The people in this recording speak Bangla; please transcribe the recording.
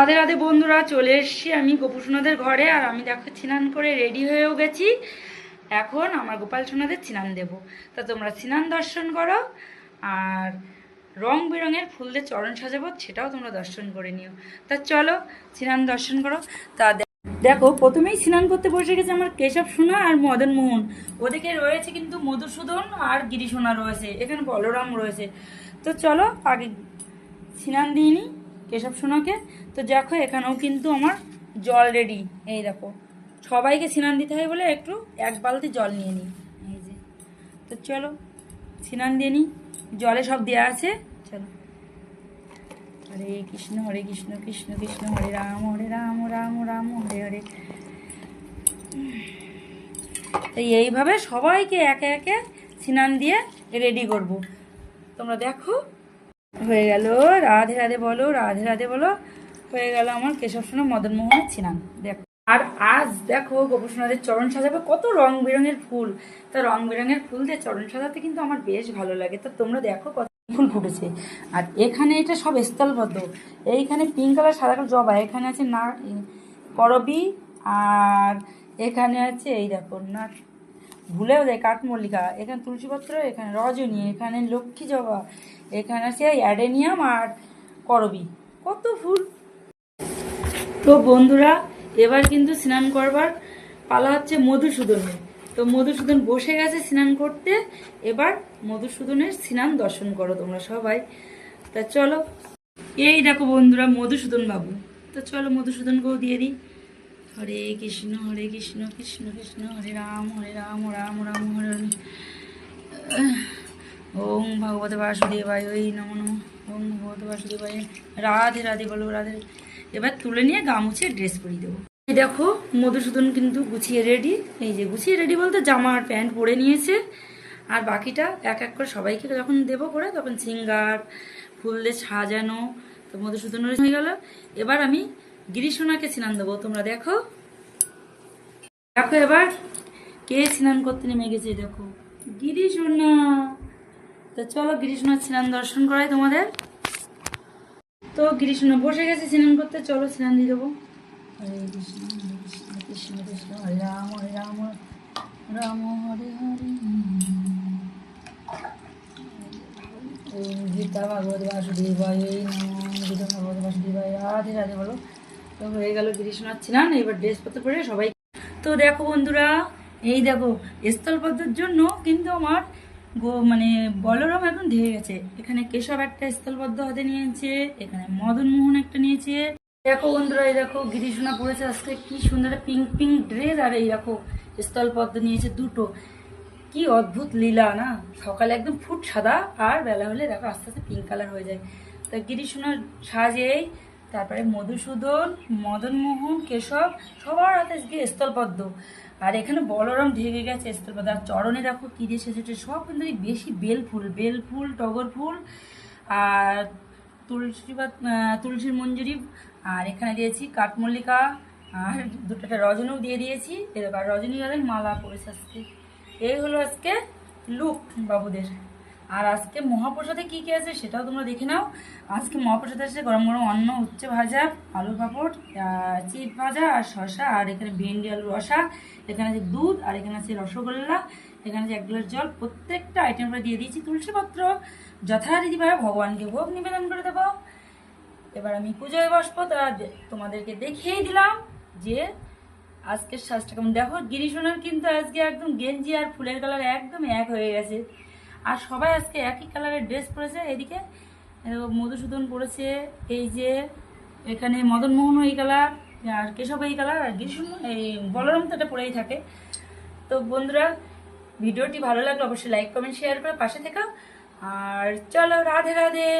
রাধে রাধে বন্ধুরা, চলে এসেছি আমি গোপুসোনাদের ঘরে আর আমি দেখো স্নান করে রেডি হয়েও গেছি। এখন আমার গোপাল সোনাদের স্নান দেব। তা তোমরা স্নান দর্শন করো আর রং বেরঙের ফুল দিয়ে চরণ সাজাবো, সেটাও তোমরা দর্শন করে নিও। তা চলো স্নান দর্শন করো। তা দেখো, প্রথমেই স্নান করতে বসে গেছে আমার কেশব সোনা আর মদন মোহন। ওদিকে রয়েছে কিন্তু মধুসূদন আর গিরিসোনা রয়েছে, এখানে বলরাম রয়েছে। তো চলো আগে স্নান দিইনি কেশব সোনাকে তো দেখো, এখানেও কিন্তু আমার জল রেডি এই দেখো, সবাইকে স্নান দিতে হয় বলে একটু এক বালতি জল নিয়ে নিই। এই যে, তো চলো, স্নান দিয়ে নিই। জলে সব দেওয়া আছে, চলো। হরে কৃষ্ণ হরে কৃষ্ণ কৃষ্ণ কৃষ্ণ, হরে রাম হরে রাম রাম রাম, হরে হরে। তো এইভাবে সবাইকে একে একে স্নান দিয়ে রেডি করব। তোমরা দেখো হয়ে গেল, রাধে রাধে বলো, রাধে রাধে বলো। হয়ে গেল আমার কেশব সোনা মদন মোহনের ছিলাম দেখো, আর আজ দেখো গোপসোনাদের চরণ সাজাবে কত রং বেরঙের ফুল। তা রং বেরঙের ফুল দিয়ে চরণ সাজাতে কিন্তু আমার বেশ ভালো লাগে। তা তোমরা দেখো কত ফুল ফুটেছে। আর এখানে এটা সব স্থলবদ্ধ। এইখানে পিঙ্ক কালার সাদা কালার জবা। এখানে আছে না করবি আর এখানে আছে এই দেখো না ভুলেও যায়, কাঠমল্লিকা, এখানে তুলসীপত্র, এখানে রজনী, এখানে লক্ষ্মী জবা, এখানে আছে অ্যাডেনিয়াম আর করবি। কত ফুল। তো বন্ধুরা, এবার কিন্তু স্নান করবার পালা হচ্ছে মধুসূদনের। তো মধুসূদন বসে গেছে স্নান করতে। এবার মধুসূদনের স্নান দর্শন করো তোমরা সবাই। তা চলো। এই দেখো বন্ধুরা মধুসূদন বাবু তো চলো মধুসূদনকেও দিয়ে দিই। হরে কৃষ্ণ হরে কৃষ্ণ কৃষ্ণ কৃষ্ণ, হরে রাম হরে রাম রাম রাম, হরে ওম ভগবত বাসুদেবায় ওই নমো নমঃ। ওম ভগবত বাসুদেবায়। রাধে রাধে, বলো রাধে। এবার তুলে নিয়ে গামুছে ড্রেস পরিয়ে দেবো। এই দেখো, মধুসূদন কিন্তু গুছিয়ে রেডি এই যে গুছিয়ে রেডি বলতে জামা আর প্যান্ট পরে নিয়েছে। আর বাকিটা এক এক করে সবাইকে যখন দেবো করে, তখন সিঙ্গার, ফুল দিয়ে সাজানো, তো মধুসূদন হয়ে গেল। এবার আমি গিরিশোনাকে স্নান দেবো। তোমরা দেখো দেখো এবার কে স্নান করতে নেমে গেছে, দেখো। গিরিশোনা তো চলো গিরিশোনার স্নান দর্শন করাই তোমাদের। তো গিরিশোনা বসে গেছে স্নান করতে, চলো স্নান দিয়ে দেবো। হরে কৃষ্ণ কৃষ্ণ কৃষ্ণ কৃষ্ণ রাম, হরে রাম রাম, হরে হরে। গীতা ভাগবত বাসুদেবায় গীতা ভাগবত বাসুদেবায়। রাধে রাধে, বলো। তো হয়ে গেল গিরিশোনার স্নান। এবার ড্রেস পত্র পরে সবাই তো দেখো বন্ধুরা, এই দেখো স্থলপদ্মের জন্য কিন্তু আমার গো মানে বলরাম এখন ধেয়ে গেছে। এখানে কেশব একটা স্থলবদ্ধ হাতে নিয়েছে, এখানে মদন মোহন একটা নিয়েছে। দেখো বন্ধুরা, এই দেখো, গিরিশোনা পড়েছে আজকে, কি সুন্দর পিঙ্ক পিঙ্ক ড্রেস আর এই দেখো স্থলপদ্ম নিয়েছে দুটো। কি অদ্ভুত লীলা, না? সকালে একদম ফুট সাদা, আর বেলা হলে দেখো আস্তে আস্তে পিঙ্ক কালার হয়ে যায়। তা গিরিশোনার সাজেই তারপরে মধুসূদন মদনমোহন কেশব সবার হাতে গিয়ে স্থলপদ্ম। আর এখানে বলরাম ঢেকে গেছে স্থলপদ্ম। আর চরণে দেখো কি দিয়ে সব কিন্তু বেশি বেল ফুল বেল ফুল টগর ফুল আর তুলসী আহ, তুলসীর মঞ্জুরি। আর এখানে দিয়েছি কাঠমল্লিকা। আর দুটোটা রজনীও দিয়ে দিয়েছি। এবার রজনীগন্ধের মালা পড়েছে আজকে। এই হলো আজকে লুক বাবুদের। আর আজকে মহাপ্রসাদে কি কি আছে সেটাও তোমরা দেখে নাও। আজকে মহাপ্রসাদে আছে গরম গরম অন্ন, উচ্ছে ভাজা আলু পাঁপড় চিপ ভাজা, আর শসা, আর এখানে ভেন্ডি আলু রসা, এখানে আছে দুধ, আর এখানে আছে রসগোল্লা, এখানে আছে এক গ্লাস জল, প্রত্যেকটা আইটেম আমরা দিয়ে দিয়েছি তুলসী তুলসীপত্র যথারীতিভাবে ভগবানকে ভোগ নিবেদন করে দেবো। এবার আমি পুজোয় বসবো, তা তোমাদেরকে দেখিয়ে দিলাম যে আজকের সাজটা কেমন। দেখো, গিরিশোনার কিন্তু আজকে একদম গেঞ্জি আর ফুলের কালার একদম এক হয়ে গেছে। আর সবাই আজকে একই কালারের ড্রেস পরেছে। এদিকে মধুসূদন পরেছে। এই যে, এখানে মদন মোহন এই কালার আর কেশব এই কালার আর গ্রীষ্ম এই বলরম তো এটা পরেই থাকে। তো বন্ধুরা, ভিডিওটি ভালো লাগলে অবশ্যই লাইক কমেন্ট শেয়ার করে পাশে থেকো। আর চলো, রাধে রাধে!